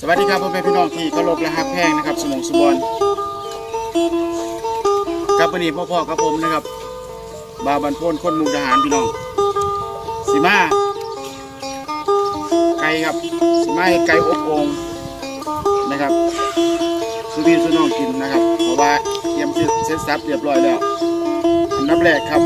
สวัสดีครับพ่อแม่พี่น้องที่เคารพและฮักแพงนะครับ สมองสุบอลครับวันนี้พ่อพ่อกับผมนะครับ บาบันโพนคนมุกทหารพี่น้องสีมาไก่ครับสีมาให้ไก่อบองนะครับสุพี่สุน้องกินนะครับเพราะว่าเตรียมเสร็จสับเรียบร้อยแล้วอันดับแรกครับ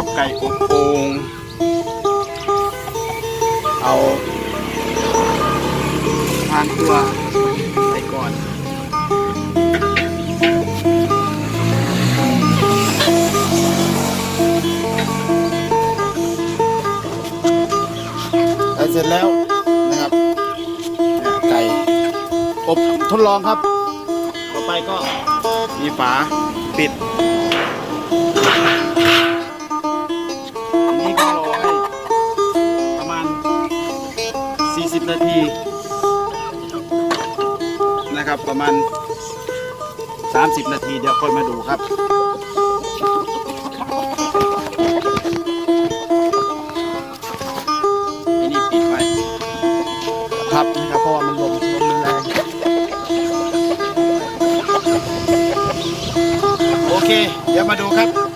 ครับไก่อบโอ่งเอาทานตัวไปก่อนได้เสร็จแล้วนะครับเนี่ยไก่อบทดลองครับ ต่อไปก็มีฝาปิด นะครับ ประมาณ 30 นาทีเดี๋ยวค่อยมาดูครับไอ้นี่ปิดไว้ครับนะครับเพราะว่ามันลมลมมันแรงโอเค เดี๋ยวมาดูครับ